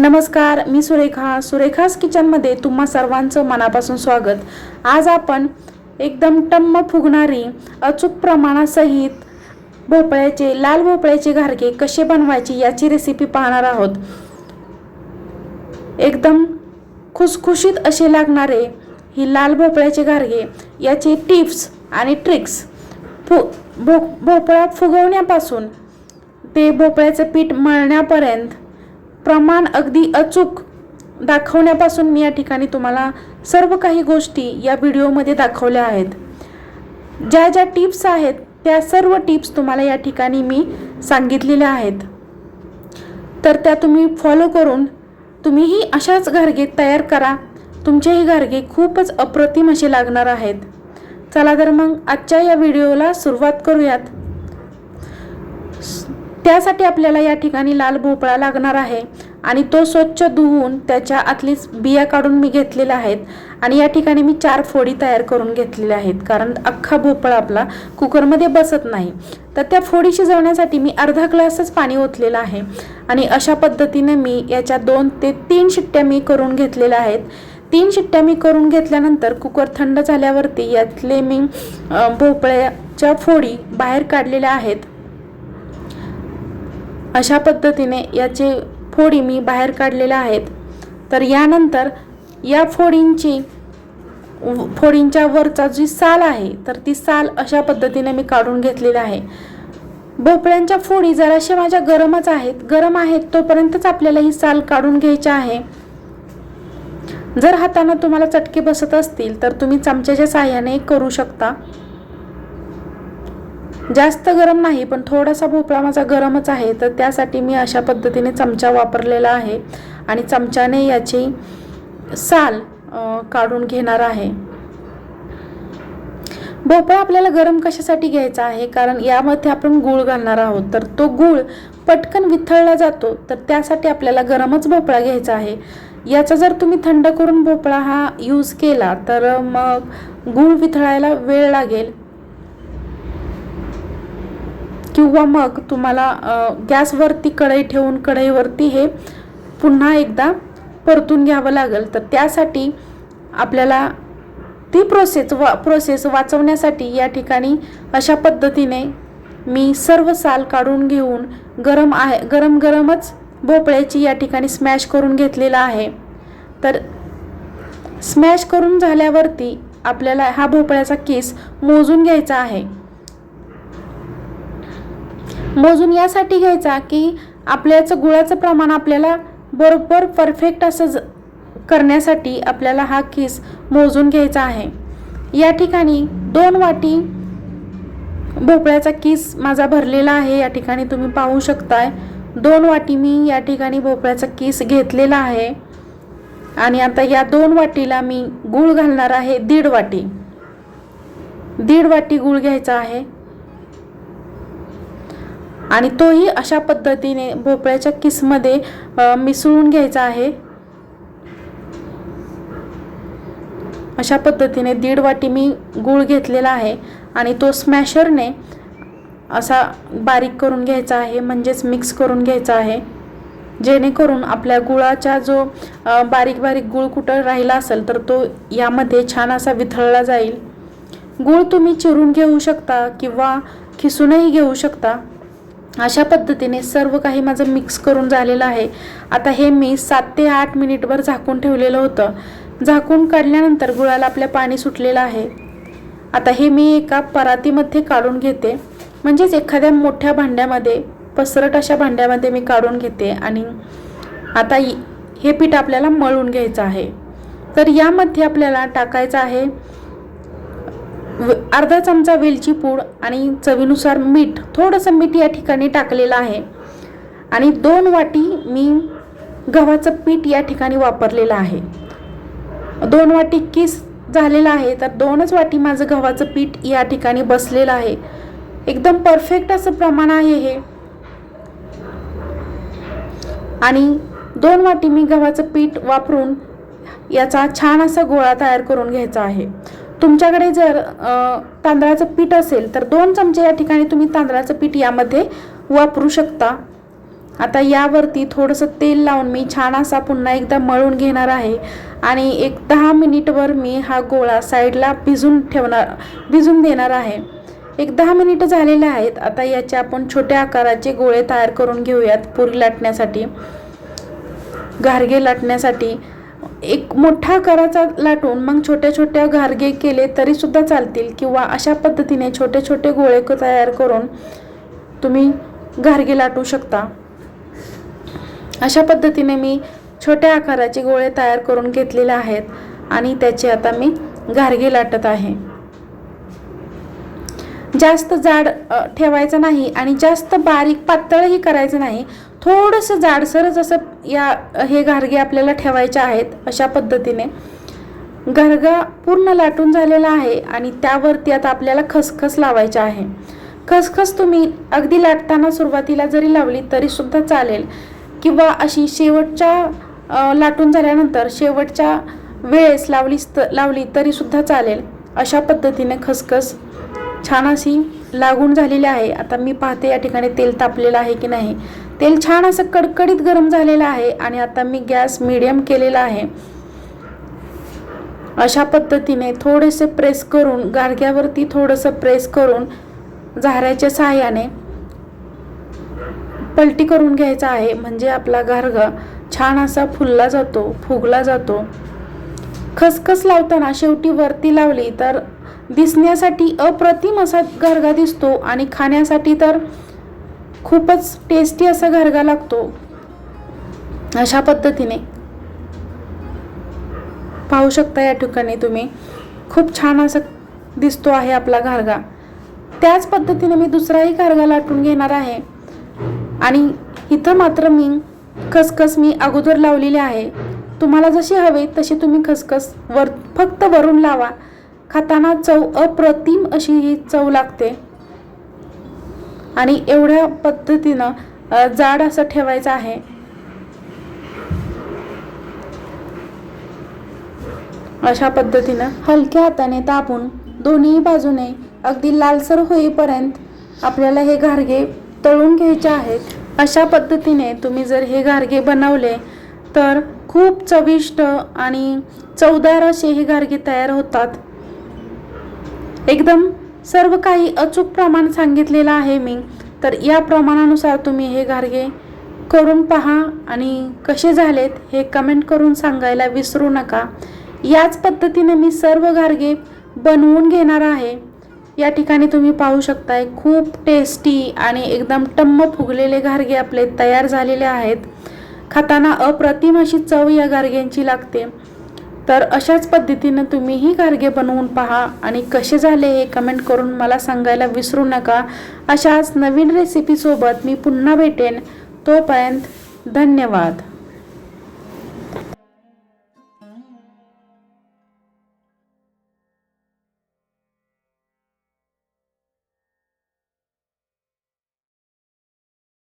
नमस्कार मी सुरेखा. सुरेखास किचनमध्ये तुम्हा सर्वांचं मनापासून स्वागत. आज आपण एकदम टम्म फुगणारी अचूक प्रमाणासहित भोपळ्याचे लाल भोपळ्याचे घारगे कसे बनवायचे याची रेसिपी पाहणार आहोत. एकदम खुसखुशीत असे लागणारे ही लाल भोपळ्याचे घारगे याचे टिप्स आणि ट्रिक्स फु भो भोपळा फुगवण्यापासून ते भोपळ्याचं पीठ मळण्यापर्यंत प्रमाण अगदी अचूक दाखवण्यापासून मी या ठिकाणी तुम्हाला सर्व काही गोष्टी या व्हिडिओमध्ये दाखवल्या आहेत. ज्या ज्या टिप्स आहेत त्या सर्व टिप्स तुम्हाला या ठिकाणी मी सांगितलेल्या आहेत. तर त्या तुम्ही फॉलो करून तुम्हीही अशाच घारगे तयार करा. तुमचेही घारगे खूपच अप्रतिम असे लागणार आहेत. चला तर मग आजच्या या व्हिडिओला सुरुवात करूयात. त्यासाठी आपल्याला या ठिकाणी लाल भोपळा लागणार आहे. आणि तो स्वच्छ धुवून त्याच्या आतली बिया काढून मी घेतलेल्या आहेत. आणि या ठिकाणी मी चार फोडी तयार करून घेतलेल्या आहेत. कारण अख्खा भोपळा आपला कुकरमध्ये बसत नाही. तर त्या फोडी शिजवण्यासाठी मी अर्धा ग्लासच पाणी ओतलेलं आहे. आणि अशा पद्धतीने मी याच्या दोन ते तीन शिट्ट्या मी करून घेतलेल्या आहेत. तीन शिट्ट्या मी करून घेतल्यानंतर कुकर थंड झाल्यावरती यातले मी भोपळ्याच्या फोडी बाहेर काढलेल्या आहेत. अशा पद्धतीने याचे फोडी मी बाहेर काढलेल्या आहेत. तर यानंतर या फोडींची फोडींच्या वरचा जी साल आहे तर ती साल अशा पद्धतीने मी काढून घेतलेली आहे. भोपळ्यांच्या फोडी जराशा माझ्या गरमच आहेत. गरम आहेत तोपर्यंतच आपल्याला ही साल काढून घ्यायची आहे. जर हातानं तुम्हाला चटके बसत असतील तर तुम्ही चमच्याच्या साह्याने करू शकता. जास्त गरम नाही पण थोडासा भोपळा माझा गरमच आहे तर त्यासाठी मी अशा पद्धतीने चमचा वापरलेला आहे. आणि चमच्याने याची साल काढून घेणार आहे. भोपळा आपल्याला गरम कशासाठी घ्यायचा आहे? कारण यामध्ये आपण गूळ घालणार आहोत. तर तो गूळ पटकन विथळला जातो तर त्यासाठी आपल्याला गरमच भोपळा घ्यायचा आहे. याचा जर तुम्ही थंड करून भोपळा हा यूज केला तर मग गूळ विथळायला वेळ लागेल. किंवा मग तुम्हाला गॅसवरती कढई ठेवून कढईवरती हे पुन्हा एकदा परतून घ्यावं लागेल. तर त्यासाठी आपल्याला ती प्रोसेस वा प्रोसेस वाचवण्यासाठी या ठिकाणी अशा पद्धतीने मी सर्व साल काढून घेऊन गरम आहे गरम गरमच भोपळ्याची या ठिकाणी स्मॅश करून घेतलेला आहे. तर स्मॅश करून झाल्यावरती आपल्याला हा भोपळ्याचा केस मोजून घ्यायचा आहे. मोजून यासाठी घ्यायचा की आपल्याचं गुळाचं प्रमाण आपल्याला बरोबर परफेक्ट असं ज- करण्यासाठी आपल्याला हा किस मोजून घ्यायचा आहे. या ठिकाणी दोन वाटी भोपळ्याचा किस माझा भरलेला आहे. या ठिकाणी तुम्ही पाहू शकताय. दोन वाटी मी या ठिकाणी भोपळ्याचा किस घेतलेला आहे. आणि आता या दोन वाटीला मी गूळ घालणार आहे. दीड वाटी. दीड वाटी गूळ घ्यायचा आहे. आणि तोही अशा पद्धतीने भोपळ्याच्या किसमध्ये मिसळून घ्यायचा आहे. अशा पद्धतीने दीड वाटी मी गूळ घेतलेला आहे आणि तो स्मॅशरने असा बारीक करून घ्यायचा आहे म्हणजेच मिक्स करून घ्यायचा आहे. जेणेकरून आपल्या गुळाचा जो बारीक बारीक गुळ कुठं राहिला असेल तर तो यामध्ये छान असा विथळला जाईल. गूळ तुम्ही चिरून घेऊ शकता किंवा खिसूनही घेऊ शकता. अशा पद्धतीने सर्व काही माझं मिक्स करून झालेलं आहे. आता हे मी सात ते आठ मिनिटभर झाकून ठेवलेलं होतं. झाकून काढल्यानंतर गुळाला आपल्या पाणी सुटलेलं आहे. आता हे मी एका परातीमध्ये काढून घेते. म्हणजेच एखाद्या मोठ्या भांड्यामध्ये पसरट अशा भांड्यामध्ये मी काढून घेते आणि आता हे पीठ आपल्याला मळून घ्यायचं आहे. तर यामध्ये आपल्याला टाकायचं आहे अर्धा चमचा वेलची पूड आणि चवीनुसार मीठ थोडंसं मीठ या ठिकाणी टाकलेलं आहे. आणि दोन वाटी मी गव्हाचं पीठ या ठिकाणी वापरलेलं आहे. दोन वाटी किस झालेला आहे तर दोनच वाटी माझं गव्हाचं पीठ या ठिकाणी बसलेलं आहे. एकदम परफेक्ट असं प्रमाण आहे हे. आणि दोन वाटी मी गव्हाचं पीठ वापरून याचा छान असा गोळा तयार करून घ्यायचा आहे. तुमच्याकडे जर तांदळाचं पीठ असेल तर दोन चमचे या ठिकाणी तुम्ही तांदळाचं पीठ यामध्ये वापरू शकता. आता यावरती थोडंसं तेल लावून मी छान असा पुन्हा एकदा मळून घेणार आहे. आणि एक दहा मिनिटवर मी हा गोळा साईडला भिजून ठेवणार भिजून देणार आहे. एक दहा मिनिटं झालेले आहेत. आता याचे आपण छोट्या आकाराचे गोळे तयार करून घेऊयात पुरी लाटण्यासाठी घारगे लाटण्यासाठी. एक मोठा आकाराचा लाटून मग छोट्या छोट्या घारगे केले तरी सुद्धा चालतील किंवा अशा पद्धतीने छोटे छोटे गोळे तयार करून तुम्ही घारगे लाटू शकता. अशा पद्धतीने मी छोट्या आकाराचे गोळे तयार करून घेतलेले आहेत आणि त्याचे आता मी घारगे लाटत आहे. जास्त जाड ठेवायचं नाही आणि जास्त बारीक पातळही करायचं नाही. थोडंसं जाडसरच असं या हे घारगे आपल्याला ठेवायचे आहेत अशा पद्धतीने. घरगा पूर्ण लाटून झालेला आहे आणि त्यावरती आता आपल्याला खसखस लावायचे आहे. खसखस तुम्ही अगदी लाटताना सुरुवातीला जरी लावली तरी सुद्धा चालेल. किंवा अशी शेवटच्या लाटून झाल्यानंतर शेवटच्या वेळेस लावलीस त लावली तरी सुद्धा चालेल. अशा पद्धतीने खसखस छान अशी लागून झालेली आहे. आता मी पाहते या ठिकाणी तेल तापलेलं आहे की नाही. तेल छान असं कडकडीत गरम झालेलं आहे आणि आता मी गॅस मिडियम केलेला आहे. अशा पद्धतीने थोडेसे प्रेस करून गाडग्यावरती थोडंसं प्रेस करून झाऱ्याच्या सहाय्याने पलटी करून घ्यायचा आहे. म्हणजे आपला गारगा छान असा फुलला जातो फुगला जातो. खसखस लावताना शेवटी वरती लावली तर दिसण्यासाठी अप्रतिम असा घरगा दिसतो आणि खाण्यासाठी तर खूपच टेस्टी असा घरगा लागतो. अशा पद्धतीने. पाहू शकता या ठिकाणी तुम्ही. खूप छान असं दिसतो आहे आपला घारगा. त्याच पद्धतीने मी दुसराही घारगा लाटून घेणार आहे. आणि इथं मात्र मी खसखस मी अगोदर लावलेली आहे. तुम्हाला जशी हवे तशी तुम्ही खसखस वर फक्त वरून लावा. खाताना चव अप्रतिम अशी ही चव लागते. आणि एवढ्या पद्धतीनं जाड असं ठेवायचं आहे. अशा पद्धतीनं हलक्या हाताने तापून दोन्ही बाजूने अगदी लालसर होईपर्यंत आपल्याला हे घारगे तळून घ्यायचे आहेत. अशा पद्धतीने तुम्ही जर हे घारगे बनवले तर खूप चविष्ट आणि चवदार असे हे घारगे तयार होतात. एकदम सर्व काही अचूक प्रमाण सांगितलेलं आहे मी. तर या प्रमाणानुसार तुम्ही हे घारगे करून पहा आणि कसे झालेत हे कमेंट करून सांगायला विसरू नका. याच पद्धतीने मी सर्व घारगे बनवून घेणार आहे. या ठिकाणी तुम्ही पाहू शकताय खूप टेस्टी आणि एकदम टम्म फुगलेले घारगे आपले तयार झालेले आहेत. खाताना अप्रतिम अशी चव या गारग्यांची लागते. तर अशाच पद्धतीनं तुम्हीही गार्गे गारगे बनवून पहा आणि कसे झाले हे कमेंट करून मला सांगायला विसरू नका. अशाच नवीन रेसिपीसोबत मी पुन्हा भेटेन. तोपर्यंत धन्यवाद.